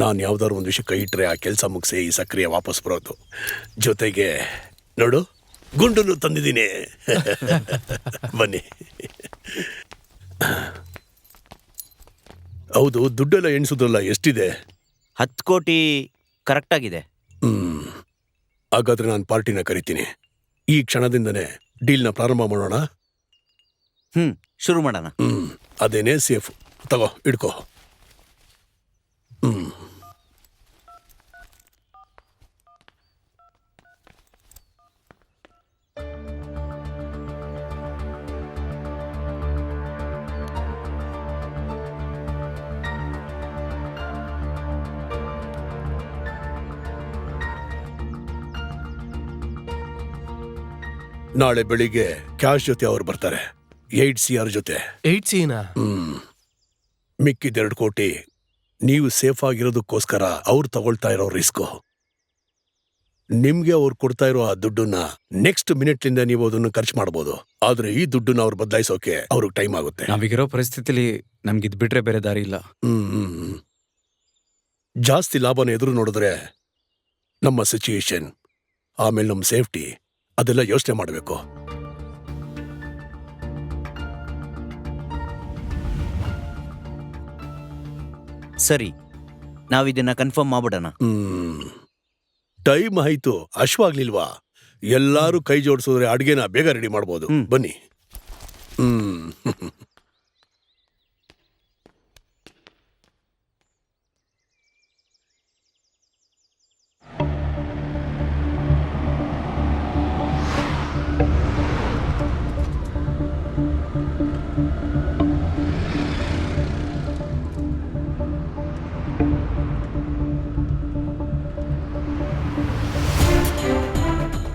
ನಾನು ಯಾವ್ದಾದ್ರು ಒಂದು ವಿಷಯ ಕೈ ಇಟ್ಟರೆ ಆ ಕೆಲಸ ಮುಗಿಸಿ ಈ ಸಕ್ರಿಯ ವಾಪಸ್ ಬರೋದು. ಜೊತೆಗೆ ನೋಡು ಗುಂಡನ್ನು ತಂದಿದ್ದೀನಿ. ಬನ್ನಿ. ಹೌದು ದುಡ್ಡೆಲ್ಲ ಎಣಿಸೋದ್ರಲ್ಲ ಎಷ್ಟಿದೆ? ಹತ್ತು ಕೋಟಿ ಕರೆಕ್ಟಾಗಿದೆ ಹ್ಮ್. ಹಾಗಾದ್ರೆ ನಾನು ಪಾರ್ಟಿನ ಕರಿತೀನಿ. ಈ ಕ್ಷಣದಿಂದನೇ ಡೀಲ್ನ ಪ್ರಾರಂಭ ಮಾಡೋಣ. ಹ್ಞೂ ಶುರು ಮಾಡೋಣ. ಹ್ಮ್ ಅದೇನೇ ಸೇಫ್ ತಗೋ ಇಡ್ಕೋ ನಾಳೆ ಬೆಳಿಗ್ಗೆ ಕ್ಯಾಶ್ ಜೊತೆ ಅವ್ರು ಬರ್ತಾರೆ ಏಟ್ ಸಿ ಆರ್ ಜೊತೆ. ಏಟ್ ಸಿನ ಹ್ಮ್. ಮಿಕ್ಕಿದೆರಡು ಕೋಟಿ ನೀವು ಸೇಫ್ ಆಗಿರೋದಕ್ಕೋಸ್ಕರ ಅವ್ರು ತಗೊಳ್ತಾ ಇರೋ ರಿಸ್ಕು. ನಿಮ್ಗೆ ಅವ್ರು ಕೊಡ್ತಾ ಇರೋ ಆ ದುಡ್ಡನ್ನ ನೆಕ್ಸ್ಟ್ ಮಿನಿಟ್ಲಿಂದ ನೀವು ಅದನ್ನ ಖರ್ಚು ಮಾಡ್ಬೋದು. ಆದ್ರೆ ಈ ದುಡ್ಡನ್ನ ಅವ್ರು ಬದಲಾಯಿಸೋಕೆ ಅವ್ರಿಗೆ ಟೈಮ್ ಆಗುತ್ತೆ. ನಾವೀಗಿರೋ ಪರಿಸ್ಥಿತಿಲಿ ನಮ್ಗೆ ಇದ್ ಬಿಟ್ರೆ ಬೇರೆ ದಾರಿ ಇಲ್ಲ. ಹ್ಮ್, ಹ್ಮ್, ಹ್ಮ್. ಜಾಸ್ತಿ ಲಾಭನ ಎದುರು ನೋಡಿದ್ರೆ ನಮ್ಮ ಸಿಚುಯೇಷನ್ ಆಮೇಲೆ ನಮ್ಮ ಸೇಫ್ಟಿ ಅದೆಲ್ಲ ಯೋಚನೆ ಮಾಡಬೇಕು. ಸರಿ ನಾವು ಇದನ್ನ ಕನ್ಫರ್ಮ್ ಮಾಡ್ಬಿಡೋಣ. ಹ್ಮ್. ಟೈಮ್ ಆಯ್ತು. ಅಶ್ವಾಗ್ಲಿಲ್ವಾ ಎಲ್ಲಾರು ಕೈ ಜೋಡಿಸಿದ್ರೆ ಅಡುಗೆನ ಬೇಗ ರೆಡಿ ಮಾಡ್ಬೋದು. ಬನ್ನಿ. ಹ್ಮ್.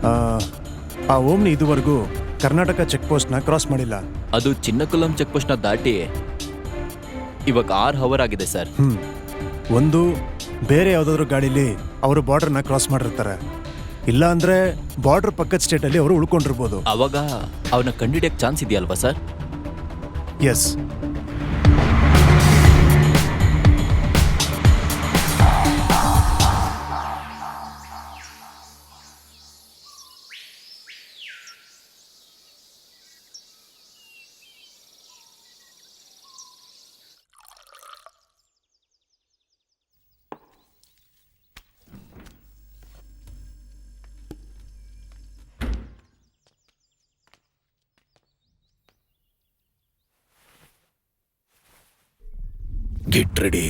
ಆ, ಓಮ್ನಿ ಇದುವರೆಗೂ ಕರ್ನಾಟಕ ಚೆಕ್ ಪೋಸ್ಟ್ನ ಕ್ರಾಸ್ ಮಾಡಿಲ್ಲ. ಅದು ಚಿನ್ನಕುಲಂ ಚೆಕ್ ಪೋಸ್ಟ್ನ ದಾಟಿ ಇವಾಗ ಆರ್ ಹವರ್ ಆಗಿದೆ ಸರ್. ಹ್ಮ್. ಒಂದು ಬೇರೆ ಯಾವುದಾದ್ರೂ ಗಾಡೀಲಿ ಅವರು ಬಾರ್ಡರ್ನ ಕ್ರಾಸ್ ಮಾಡಿರ್ತಾರೆ. ಇಲ್ಲ ಅಂದ್ರೆ ಬಾರ್ಡರ್ ಪಕ್ಕದ ಸ್ಟೇಟಲ್ಲಿ ಅವರು ಉಳ್ಕೊಂಡಿರ್ಬೋದು. ಅವಾಗ ಅವನ ಕಂಡಿಡಿಯಕ್ಕೆ ಚಾನ್ಸ್ ಇದೆಯಲ್ವಾ sir? Yes கிட்ரடி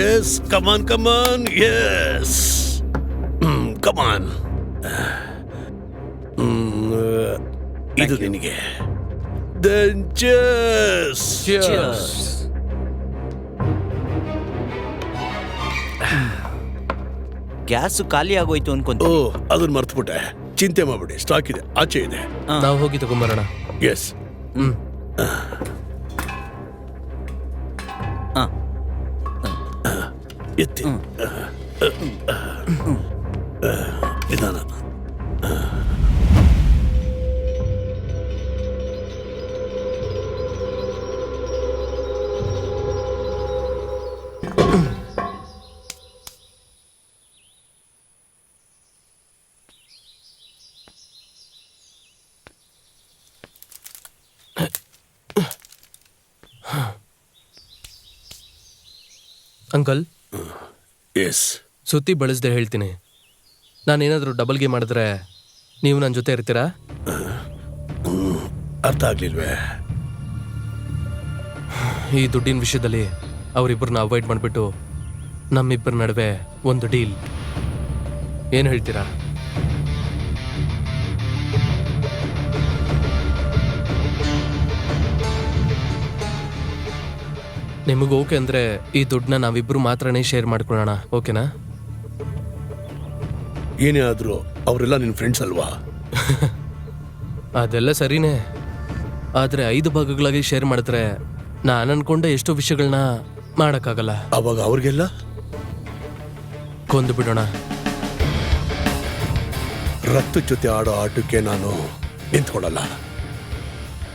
yes come on come on yes come on ಇದು ನಿನಗೆ. Then cheers. ಗ್ಯಾಸು ಖಾಲಿ ಆಗೋಯ್ತು ಓ ಅನ್ಕೊಂತೀನಿ ಅದನ್ನ ಮರ್ತ್ಬಿಟ್ಟೆ. ಚಿಂತೆ ಮಾಡ್ಬಿಡಿ ಸ್ಟಾಕ್ ಇದೆ ಆಚೆ ಇದೆ. ನಾವು ಹೋಗಿ ತಗೊಂಬರೋಣ. ಎಸ್ ಹ್ಮ್. എത്തി. ഇതാണ്. അങ്കൽ ಎಸ್ ಸುತ್ತಿ ಬಳಸದೆ ಹೇಳ್ತೀನಿ. ನಾನೇನಾದರೂ ಡಬಲ್ ಗೇಮ್ ಮಾಡಿದ್ರೆ ನೀವು ನನ್ನ ಜೊತೆ ಇರ್ತೀರಾ? ಅರ್ಥ ಆಗ್ಲಿಲ್ವೇ? ಈ ದುಡ್ಡಿನ ವಿಷಯದಲ್ಲಿ ಅವರಿಬ್ಬರನ್ನ ಅವಾಯ್ಡ್ ಮಾಡಿಬಿಟ್ಟು ನಮ್ಮಿಬ್ಬರ ನಡುವೆ ಒಂದು ಡೀಲ್ ಏನು ಹೇಳ್ತೀರಾ? ನಿಮಗೆ ಓಕೆ ಅಂದರೆ ಈ ದುಡ್ಡನ್ನ ನಾವಿಬ್ಬರು ಮಾತ್ರನೇ ಶೇರ್ ಮಾಡ್ಕೊಳ್ಳೋಣ ಓಕೆನಾ? ಏನೇ ಆದರೂ ಅವರೆಲ್ಲ ನಿನ್ನ ಫ್ರೆಂಡ್ಸ್ ಅಲ್ವಾ? ಅದೆಲ್ಲ ಸರಿನೇ. ಆದರೆ ಐದು ಭಾಗಗಳಾಗಿ ಶೇರ್ ಮಾಡಿದ್ರೆ ನಾನು ಅನ್ಕೊಂಡೆ ಎಷ್ಟೋ ವಿಷಯಗಳನ್ನ ಮಾಡೋಕ್ಕಾಗಲ್ಲ. ಅವಾಗ ಅವ್ರಿಗೆಲ್ಲ? ಕೊಂದು ಬಿಡೋಣ. ರಕ್ತ ಜೊತೆ ಆಡೋ ಆಟಕ್ಕೆ ನಾನು ನಿಂತ್ಕೊಡಲ್ಲ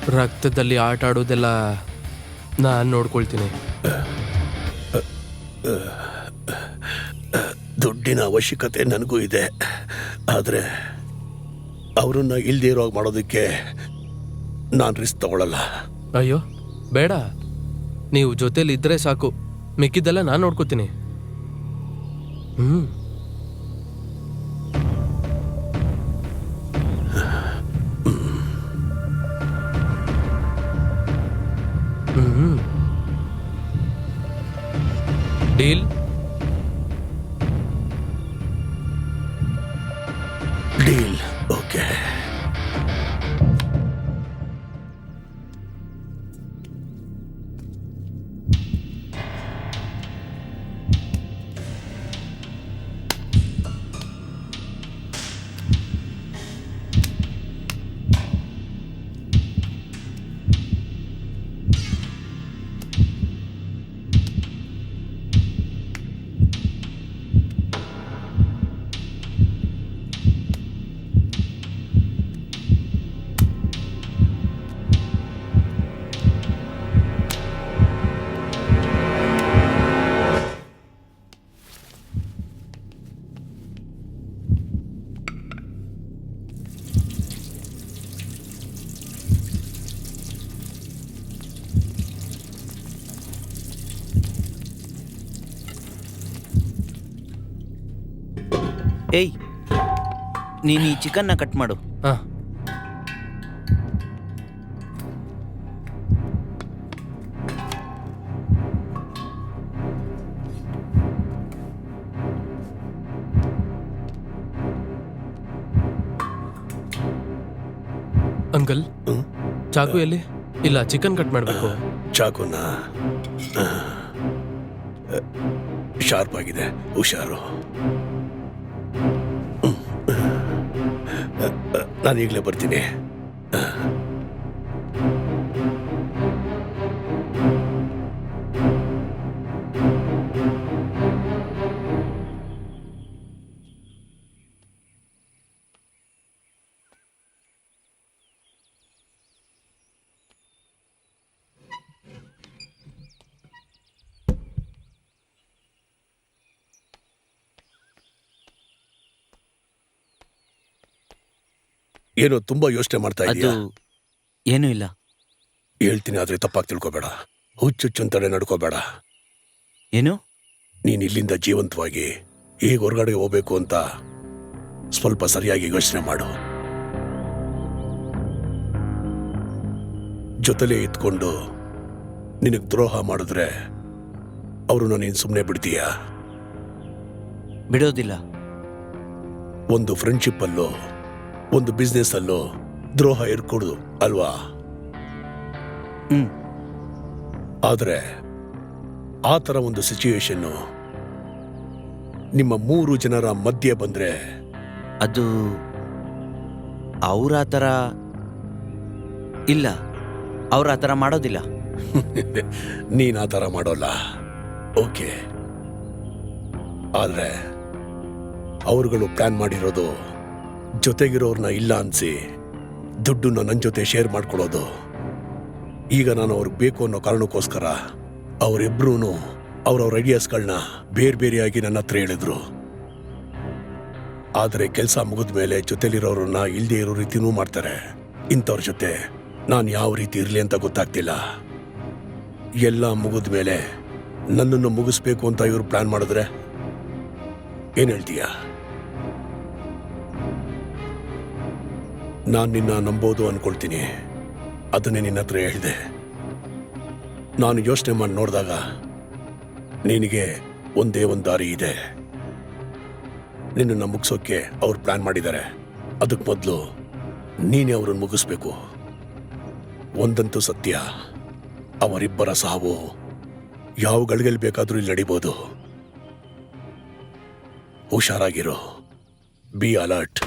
ರಕ್ತದಲ್ಲಿ ಆಟ ಆಡೋದೆಲ್ಲ ನಾನು ನೋಡ್ಕೊಳ್ತೀನಿ. ದುಡ್ಡಿನ ಅವಶ್ಯಕತೆ ನನಗೂ ಇದೆ. ಆದರೆ ಅವರನ್ನ ಇಲ್ದೇ ಇರೋ ಮಾಡೋದಕ್ಕೆ ನಾನು ರಿಸ್ಕ್ ತಗೊಳ್ಳಲ್ಲ ಅಯ್ಯೋ ಬೇಡ. ನೀವು ಜೊತೆಲಿ ಇದ್ರೆ ಸಾಕು. ಮಿಕ್ಕಿದ್ದೆಲ್ಲ ನಾನು ನೋಡ್ಕೋತೀನಿ. ಹ್ಮ್. ಹ್ಮ್ ಏಯ್ ನೀನು ಈ ಚಿಕನ್ನ ಕಟ್ ಮಾಡು. ಹಾಂ. ಅಂಕಲ್ ಹ್ಮ್? ಚಾಕು ಎಲ್ಲಿ? ಇಲ್ಲ ಚಿಕನ್ ಕಟ್ ಮಾಡಬೇಕು. ಚಾಕುನ? ಶಾರ್ಪ್ ಆಗಿದೆ ಹುಷಾರು. ನಾನು ಈಗಲೇ ಬರ್ತೀನಿ. ಏನೋ ತುಂಬಾ ಯೋಚನೆ ಮಾಡ್ತಾ ಅದು ಇದೀಯಾ ಏನೂ ಇಲ್ಲ. ಹೇಳ್ತೀನಿ ಆದ್ರೆ ತಪ್ಪಾಗಿ ತಿಳ್ಕೊಬೇಡ. ಹುಚ್ಚುಚ್ಚು ತಡೆ ನಡ್ಕೋಬೇಡ. ಏನು? ನೀನ್ ಇಲ್ಲಿಂದ ಜೀವಂತವಾಗಿ ಈಗ ಹೊರಗಡೆ ಹೋಗ್ಬೇಕು ಅಂತ ಸ್ವಲ್ಪ ಸರಿಯಾಗಿ ಯೋಚನೆ ಮಾಡು. ಜೊತೆಲೇ ಇದ್ಕೊಂಡು ನಿನಗ್ ದ್ರೋಹ ಮಾಡಿದ್ರೆ ಅವರು ನೀನ್ ಸುಮ್ಮನೆ ಬಿಡ್ತೀಯ? ಬಿಡೋದಿಲ್ಲ. ಒಂದು ಫ್ರೆಂಡ್ಶಿಪ್ ಅಲ್ಲೋ ಒಂದು ಬಿಸ್ನೆಸ್ ಅಲ್ಲೋ ದ್ರೋಹ ಇರ್ಕೊಡುದು ಅಲ್ವಾ? ಹ್ಮ್. ಆದ್ರೆ ಆ ಥರ ಒಂದು ಸಿಚುಯೇಷನ್ನು ನಿಮ್ಮ ಮೂರು ಜನರ ಮಧ್ಯೆ ಬಂದ್ರೆ ಅದು ಅವ್ರ ಆ ಥರ ಇಲ್ಲ. ಅವ್ರು ಆ ಥರ ಮಾಡೋದಿಲ್ಲ. ನೀನು ಆ ಥರ ಮಾಡೋಲ್ಲ. ಓಕೆ ಆದರೆ ಅವರುಗಳು ಪ್ಲಾನ್ ಮಾಡಿರೋದು ಜೊತೆಗಿರೋರ್ನ ಇಲ್ಲ ಅನ್ಸಿ ದುಡ್ಡನ್ನು ನನ್ನ ಜೊತೆ ಶೇರ್ ಮಾಡ್ಕೊಳ್ಳೋದು. ಈಗ ನಾನು ಅವ್ರಿಗೆ ಬೇಕು ಅನ್ನೋ ಕಾರಣಕ್ಕೋಸ್ಕರ ಅವರಿಬ್ರು ಅವ್ರವ್ರ ಐಡಿಯಾಸ್ಗಳನ್ನ ಬೇರೆ ಬೇರೆಯಾಗಿ ನನ್ನ ಹತ್ರ ಹೇಳಿದ್ರು. ಆದರೆ ಕೆಲಸ ಮುಗಿದ ಮೇಲೆ ಜೊತೆಲಿರೋರನ್ನ ಇಲ್ಲದೇ ಇರೋ ರೀತಿನೂ ಮಾಡ್ತಾರೆ. ಇಂಥವ್ರ ಜೊತೆ ನಾನು ಯಾವ ರೀತಿ ಇರಲಿ ಅಂತ ಗೊತ್ತಾಗ್ತಿಲ್ಲ. ಎಲ್ಲ ಮುಗಿದ ಮೇಲೆ ನನ್ನನ್ನು ಮುಗಿಸ್ಬೇಕು ಅಂತ ಇವರು ಪ್ಲಾನ್ ಮಾಡಿದ್ರೆ ಏನು ಹೇಳ್ತೀಯ? ನಾನು ನಿನ್ನ ನಂಬೋದು ಅನ್ಕೊಳ್ತೀನಿ. ಅದನ್ನೇ ನಿನ್ನ ಹತ್ರ ಹೇಳಿದೆ. ನಾನು ಯೋಚನೆ ಮಾಡಿ ನೋಡಿದಾಗ ನಿನಗೆ ಒಂದೇ ಒಂದು ದಾರಿ ಇದೆ. ನಿನ್ನನ್ನು ಮುಗಿಸೋಕೆ ಅವ್ರು ಪ್ಲಾನ್ ಮಾಡಿದ್ದಾರೆ. ಅದಕ್ಕೆ ಮೊದಲು ನೀನೇ ಅವರನ್ನು ಮುಗಿಸ್ಬೇಕು. ಒಂದಂತೂ ಸತ್ಯ. ಅವರಿಬ್ಬರ ಸಾವು ಯಾವ ಗಳಿಗೆಲ್ಲಿ ಬೇಕಾದರೂ ಇಲ್ಲಿ ನಡಿಬೋದು. ಹುಷಾರಾಗಿರೋ. Be alert